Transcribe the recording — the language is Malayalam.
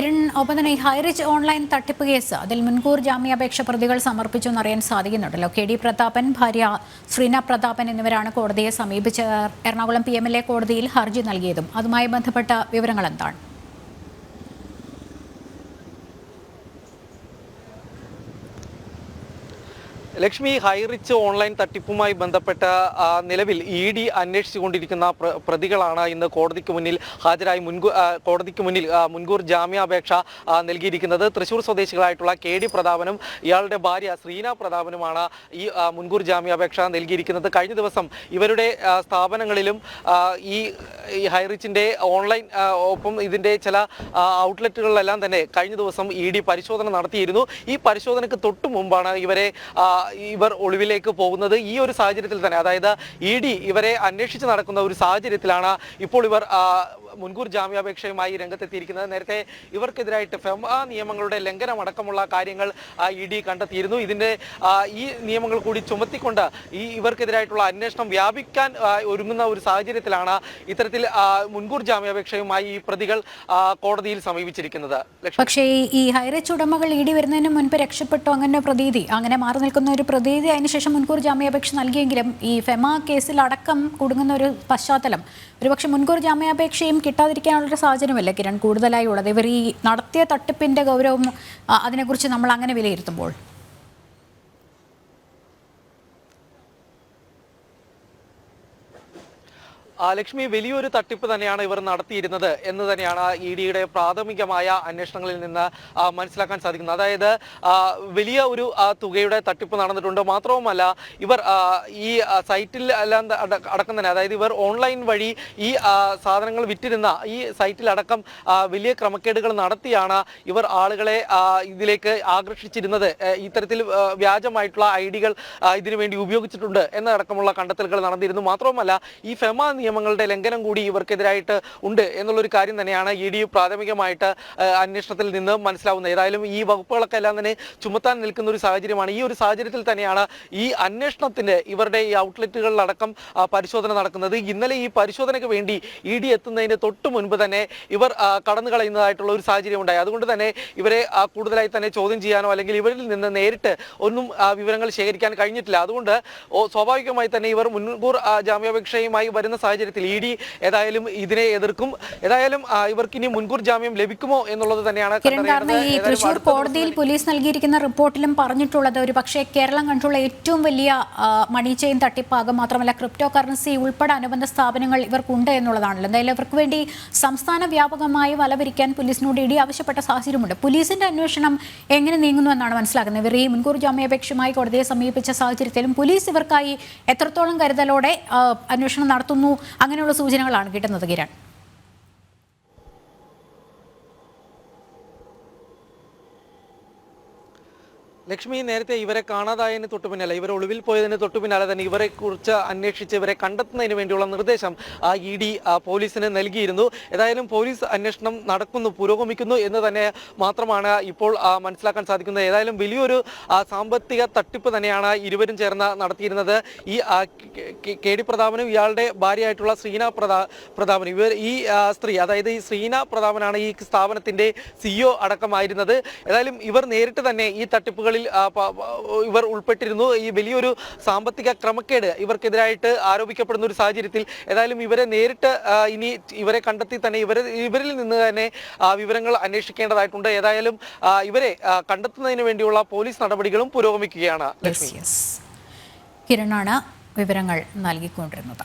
കിരൺ ഒപ്പം തന്നെ ഹൈറിച്ച് ഓൺലൈൻ തട്ടിപ്പ് കേസ്. അതിൽ മുൻകൂർ ജാമ്യാപേക്ഷ പ്രതികൾ സമർപ്പിച്ചു എന്നറിയാൻ സാധിക്കുന്നുണ്ടല്ലോ. കെ ഡി പ്രതാപൻ ഭാര്യ ശ്രീന പ്രതാപൻ എന്നിവരാണ് കോടതിയെ സമീപിച്ചത് എറണാകുളം പി എ കോടതിയിൽ ഹർജി നൽകിയതും. അതുമായി ബന്ധപ്പെട്ട വിവരങ്ങൾ എന്താണ്? ലക്ഷ്മി ഹൈറിച്ച് ഓൺലൈൻ തട്ടിപ്പുമായി ബന്ധപ്പെട്ട നിലവിൽ ഇ ഡി അന്വേഷിച്ചുകൊണ്ടിരിക്കുന്ന പ്ര- പ്രതികളാണ് ഇന്ന് കോടതിക്ക് മുന്നിൽ ഹാജരായി മുൻകൂർ കോടതിക്ക് മുന്നിൽ മുൻകൂർ ജാമ്യാപേക്ഷ നൽകിയിരിക്കുന്നത്. തൃശൂർ സ്വദേശികളായിട്ടുള്ള കെ ഡി പ്രതാപനും ഇയാളുടെ ഭാര്യ ശ്രീന പ്രതാപനുമാണ് ഈ മുൻകൂർ ജാമ്യാപേക്ഷ നൽകിയിരിക്കുന്നത്. കഴിഞ്ഞ ദിവസം ഇവരുടെ സ്ഥാപനങ്ങളിലും ഈ ഹൈറിച്ചിന്റെ ഓൺലൈൻ ഒപ്പം ഇതിന്റെ ചില ഔട്ട്ലെറ്റുകളിലെല്ലാം തന്നെ കഴിഞ്ഞ ദിവസം ഇ ഡി പരിശോധന നടത്തിയിരുന്നു. ഈ പരിശോധനയ്ക്ക് തൊട്ടു മുമ്പാണ് ഇവരെ ഇവർ ഒളിവിലേക്ക് പോകുന്നത് ഈ ഒരു സാഹചര്യത്തിൽ തന്നെ. അതായത് ഇ ഡി ഇവരെ അന്വേഷിച്ച് നടക്കുന്ന ഒരു സാഹചര്യത്തിലാണ് ഇപ്പോൾ ഇവർ മുൻകൂർ ജാമ്യാപേക്ഷയുമായി രംഗത്തെത്തിയിരിക്കുന്നത്. നേരത്തെ ഇവർക്കെതിരായിട്ട് ഫെമ നിയമങ്ങളുടെ ലംഘനം അടക്കമുള്ള കാര്യങ്ങൾ ഇ ഡി കണ്ടെത്തിയിരുന്നു. ഇതിന്റെ ഈ നിയമങ്ങൾ കൂടി ചുമത്തിക്കൊണ്ട് ഈ ഇവർക്കെതിരായിട്ടുള്ള അന്വേഷണം വ്യാപിക്കാൻ ഒരുങ്ങുന്ന ഒരു സാഹചര്യത്തിലാണ് ഇത്തരത്തിൽ മുൻകൂർ ജാമ്യാപേക്ഷയുമായി ഈ പ്രതികൾ കോടതിയിൽ സമീപിച്ചിരിക്കുന്നത്. പക്ഷേ ഈ ഹൈറിച്ച് ഉടമകൾ ഇ ഡി വരുന്നതിന് മുൻപ് രക്ഷപ്പെട്ടു? അങ്ങനെ പ്രതീതി അങ്ങനെ മാറി നിൽക്കുന്ന ഒരു പ്രതീതി അതിനുശേഷം മുൻകൂർ ജാമ്യാപേക്ഷ നൽകിയെങ്കിലും ഈ ഫെമ കേസിൽ അടക്കം കുടുങ്ങുന്ന ഒരു പശ്ചാത്തലം. ഒരുപക്ഷെ മുൻകൂർ ജാമ്യാപേക്ഷയും കിട്ടാതിരിക്കാനുള്ളൊരു സാഹചര്യമല്ല കിരൺ. കൂടുതലായി ഉള്ളത്. ഇവർ ഈ നടത്തിയ തട്ടിപ്പിന്റെ ഗൗരവം അതിനെക്കുറിച്ച് നമ്മൾ അങ്ങനെ വിലയിരുത്തുമ്പോൾ. ലക്ഷ്മി വലിയൊരു തട്ടിപ്പ് തന്നെയാണ് ഇവർ നടത്തിയിരുന്നത് എന്ന് തന്നെയാണ് ഇ ഡിയുടെ പ്രാഥമികമായ അന്വേഷണങ്ങളിൽ നിന്ന് മനസ്സിലാക്കാൻ സാധിക്കുന്നത്. അതായത് വലിയ ഒരു തുകയുടെ തട്ടിപ്പ് നടന്നിട്ടുണ്ട്. മാത്രവുമല്ല ഇവർ ഈ സൈറ്റിൽ എല്ലാം അടക്കം തന്നെ അതായത് ഇവർ ഓൺലൈൻ വഴി ഈ സാധനങ്ങൾ വിറ്റിരുന്ന ഈ സൈറ്റിലടക്കം അടക്കം വലിയ ക്രമക്കേടുകൾ നടത്തിയാണ് ഇവർ ആളുകളെ ഇതിലേക്ക് ആകർഷിച്ചിരുന്നത്. ഇത്തരത്തിൽ വ്യാജമായിട്ടുള്ള ഐ ഡികൾ ഇതിനു വേണ്ടി ഉപയോഗിച്ചിട്ടുണ്ട് എന്നടക്കമുള്ള കണ്ടെത്തലുകൾ നടന്നിരുന്നു. മാത്രവുമല്ല ഈ ഫെമ നിയമങ്ങളുടെ ലംഘനം കൂടി ഇവർക്കെതിരായിട്ട് ഉണ്ട് എന്നുള്ളൊരു കാര്യം തന്നെയാണ് ഇ ഡി പ്രാഥമികമായിട്ട് അന്വേഷണത്തിൽ നിന്ന് മനസ്സിലാവുന്നത്. ഏതായാലും ഈ വകുപ്പുകളൊക്കെ എല്ലാം തന്നെ ചുമത്താൻ നിൽക്കുന്ന ഒരു സാഹചര്യമാണ്. ഈ ഒരു സാഹചര്യത്തിൽ തന്നെയാണ് ഈ അന്വേഷണത്തിന്റെ ഇവരുടെ ഈ ഔട്ട്ലെറ്റുകളിലടക്കം പരിശോധന നടക്കുന്നത്. ഇന്നലെ ഈ പരിശോധനയ്ക്ക് വേണ്ടി ഇ ഡി എത്തുന്നതിന് തൊട്ട് മുൻപ് തന്നെ ഇവർ കടന്നു കളയുന്നതായിട്ടുള്ള ഒരു സാഹചര്യം ഉണ്ടായി അതുകൊണ്ട് തന്നെ ഇവരെ കൂടുതലായി തന്നെ ചോദ്യം ചെയ്യാനോ അല്ലെങ്കിൽ ഇവരിൽ നിന്ന് നേരിട്ട് ഒന്നും വിവരങ്ങൾ ശേഖരിക്കാൻ കഴിഞ്ഞിട്ടില്ല. അതുകൊണ്ട് സ്വാഭാവികമായി തന്നെ ഇവർ മുൻകൂർ ജാമ്യാപേക്ഷയുമായി വരുന്ന സാഹചര്യത്തിൽ ഇ ഡി ഏതായാലും ഇതിനെ എതിർക്കും. ഏതായാലും ഇവർക്ക് ഇനി മുൻകൂർ ജാമ്യം ലഭിക്കുമോ എന്നുള്ളത് തന്നെയാണ് കിരൺ കാരണം ഈ തൃശൂർ കോടതിയിൽ പോലീസ് നൽകിയിരിക്കുന്ന റിപ്പോർട്ടിലും പറഞ്ഞിട്ടുള്ളത് ഒരു പക്ഷേ കേരളം കണ്ടുള്ള ഏറ്റവും വലിയ മണി ചെയിൻ തട്ടിപ്പാകും. മാത്രമല്ല ക്രിപ്റ്റോ കറൻസി ഉൾപ്പെടെ അനുബന്ധ സ്ഥാപനങ്ങൾ ഇവർക്കുണ്ട് എന്നുള്ളതാണല്ലോ. എന്തായാലും ഇവർക്ക് വേണ്ടി സംസ്ഥാന വ്യാപകമായി വലവരിക്കാൻ പോലീസിനോട് ഇടി ആവശ്യപ്പെട്ട സാഹചര്യമുണ്ട്. പോലീസിന്റെ അന്വേഷണം എങ്ങനെ നീങ്ങുന്നു എന്നാണ് മനസ്സിലാക്കുന്നത്. ഇവർ ഈ മുൻകൂർ ജാമ്യാപേക്ഷയുമായി കോടതിയെ സമീപിച്ച സാഹചര്യത്തിലും പോലീസ് ഇവർക്കായി എത്രത്തോളം കരുതലോടെ അന്വേഷണം നടത്തുന്നു അങ്ങനെയുള്ള സൂചനകളാണ് കിട്ടുന്നത് കിരൺ ലക്ഷ്മി നേരത്തെ ഇവരെ കാണാതായതിന് തൊട്ടു പിന്നാലെ ഇവരെ ഒളിവിൽ പോയതിന് തൊട്ടു പിന്നാലെ തന്നെ ഇവരെ കുറിച്ച് അന്വേഷിച്ച് ഇവരെ കണ്ടെത്തുന്നതിന് വേണ്ടിയുള്ള നിർദ്ദേശം ആ ഇ ഡി പോലീസിന് നൽകിയിരുന്നു. ഏതായാലും പോലീസ് അന്വേഷണം നടക്കുന്നു പുരോഗമിക്കുന്നു എന്ന് തന്നെ മാത്രമാണ് ഇപ്പോൾ മനസ്സിലാക്കാൻ സാധിക്കുന്നത്. ഏതായാലും വലിയൊരു സാമ്പത്തിക തട്ടിപ്പ് തന്നെയാണ് ഇരുവരും ചേർന്ന് നടത്തിയിരുന്നത്. ഈ കെ- ഡി പ്രതാപനും ഇയാളുടെ ഭാര്യയായിട്ടുള്ള ശ്രീന പ്രതാ പ്രതാപനും. ഇവർ ഈ സ്ത്രീ അതായത് ഈ ശ്രീന പ്രതാപനാണ് ഈ സ്ഥാപനത്തിന്റെ സിഇഒ അടക്കമായിരുന്നത്. ഏതായാലും ഇവർ നേരിട്ട് തന്നെ ഈ തട്ടിപ്പുകളിൽ ഇവർ ഉൾപ്പെട്ടിരുന്നു. ഈ വലിയൊരു സാമ്പത്തിക ക്രമക്കേട് ഇവർക്കെതിരായിട്ട് ആരോപിക്കപ്പെടുന്ന ഒരു സാഹചര്യത്തിൽ ഏതായാലും ഇവരെ നേരിട്ട് ഇനി ഇവരെ കണ്ടെത്തി തന്നെ ഇവരെ ഇവരിൽ നിന്ന് തന്നെ വിവരങ്ങൾ അന്വേഷിക്കേണ്ടതായിട്ടുണ്ട്. ഏതായാലും ഇവരെ കണ്ടെത്തുന്നതിന് വേണ്ടിയുള്ള പോലീസ് നടപടികളും പുരോഗമിക്കുകയാണ്. കിരണാണ് വിവരങ്ങൾ നൽകിക്കൊണ്ടിരുന്നത്.